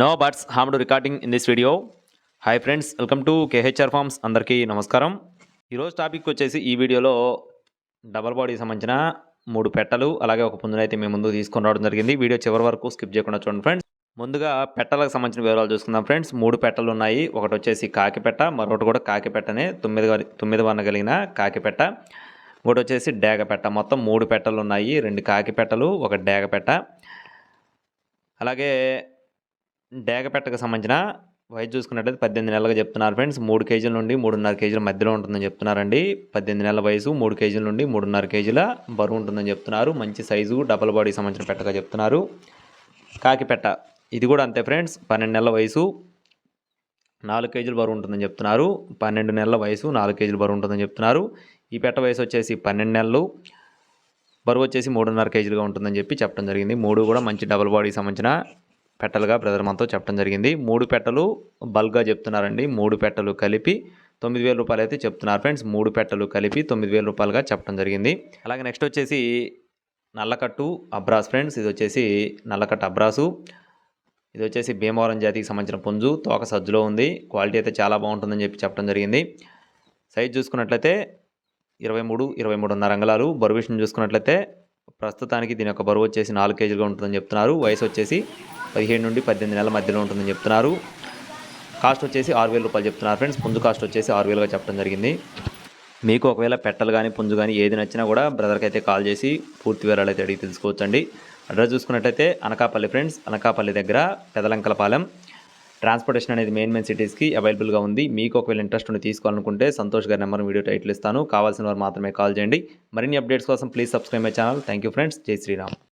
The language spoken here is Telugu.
No birds harmed recording in this video hi friends welcome to KHR farms అందరికీ నమస్కారం. ఈరోజు టాపిక్ వచ్చేసి ఈ వీడియోలో డబల్ బాడీకి సంబంధించిన మూడు పెట్టలు అలాగే ఒక పుంజును అయితే మేము ముందు తీసుకొని రావడం జరిగింది. వీడియో చివరి వరకు స్కిప్ చేయకుండా చూడండి ఫ్రెండ్స్ ముందుగా పెట్టలకు సంబంధించిన వివరాలు చూసుకుందాం ఫ్రెండ్స్ మూడు పెట్టలు ఉన్నాయి. ఒకటి వచ్చేసి కాకిపెట్ట మరొకటి కూడా కాకిపెట్టనే తొమ్మిది తొమ్మిది వన్న కలిగిన కాకిపెట్ట ఇంకోటి వచ్చేసి డేగపెట్ట మొత్తం మూడు పెట్టలు ఉన్నాయి. రెండు కాకిపెట్టలు ఒక డేగపెట్ట అలాగే డేగపెట్టకు సంబంధించిన వయసు చూసుకున్నట్లయితే పద్దెనిమిది నెలలుగా చెప్తున్నారు ఫ్రెండ్స్. మూడు కేజీల నుండి మూడున్నర కేజీల మధ్యలో ఉంటుందని చెప్తున్నారండి. పద్దెనిమిది నెలల వయసు మూడు కేజీల నుండి మూడున్నర కేజీల బరువు ఉంటుందని చెప్తున్నారు. మంచి సైజు డబల్ బాడీకి సంబంధించిన పెట్టగా చెప్తున్నారు. కాకిపెట్ట ఇది కూడా అంతే ఫ్రెండ్స్. పన్నెండు నెలల వయసు నాలుగు కేజీల బరువు ఉంటుందని చెప్తున్నారు. పన్నెండు నెలల వయసు నాలుగు కేజీల బరువు ఉంటుందని చెప్తున్నారు. ఈ పెట్ట వయసు వచ్చేసి పన్నెండు నెలలు బరువు వచ్చేసి మూడున్నర కేజీలుగా ఉంటుందని చెప్పి చెప్పడం జరిగింది. మూడు కూడా మంచి డబుల్ బాడీకి సంబంధించిన పెట్టలుగా బ్రదర్ మనతో చెప్పడం జరిగింది. మూడు పెట్టలు బల్క్గా చెప్తున్నారండి. మూడు పెట్టలు కలిపి తొమ్మిది వేల రూపాయలు అయితే చెప్తున్నారు ఫ్రెండ్స్. మూడు పెట్టలు కలిపి తొమ్మిది వేల రూపాయలుగా చెప్పడం జరిగింది. అలాగే నెక్స్ట్ వచ్చేసి నల్లకట్టు అబ్రాస్ ఫ్రెండ్స్. ఇది వచ్చేసి నల్లకట్టు అబ్రాసు. ఇది వచ్చేసి భీమవరం జాతికి సంబంధించిన పుంజు. తోక సజ్జులో ఉంది. క్వాలిటీ అయితే చాలా బాగుంటుందని చెప్పి చెప్పడం జరిగింది. సైజ్ చూసుకున్నట్లయితే ఇరవై మూడు ఇరవై మూడున్నర అంగళాలు. బరువు విషయం చూసుకున్నట్లయితే ప్రస్తుతానికి దీని యొక్క బరువు వచ్చేసి నాలుగు కేజీలుగా ఉంటుందని చెప్తున్నారు. వయసు వచ్చేసి పదిహేడు నుండి పద్దెనిమిది నెలల మధ్యలో ఉంటుందని చెప్తున్నారు. కాస్ట్ వచ్చేసి ఆరు వేల రూపాయలు చెప్తున్నారు ఫ్రెండ్స్. పుంజు కాస్ట్ వచ్చేసి ఆరు వేలుగా చెప్పడం జరిగింది. మీకు ఒకవేళ పెట్టలు కానీ పుంజు కానీ ఏది నచ్చినా కూడా బ్రదర్కి అయితే కాల్ చేసి పూర్తి వివరాలు అయితే అడిగి తెలుసుకోవచ్చండి. అడ్రస్ చూసుకున్నట్టయితే అనకాపల్లి ఫ్రెండ్స్. అనకాపల్లి దగ్గర పెదలంకలపాలెం. ట్రాన్స్పోర్టేషన్ అనేది మెయిన్ మెయిన్ సిటీస్కి అవైలబుల్గా ఉంది. మీకు ఒకవేళ ఇంట్రెస్ట్ ఉండి తీసుకోవాలనుకుంటే సంతోష్ గారి నెంబర్ వీడియో టైటిల్ ఇస్తాను. కావాల్సిన వారు మాత్రమే కాల్ చేయండి. మరిన్ని అప్డేట్స్ కోసం please subscribe my channel. Thank you friends. జై శ్రీరామ్.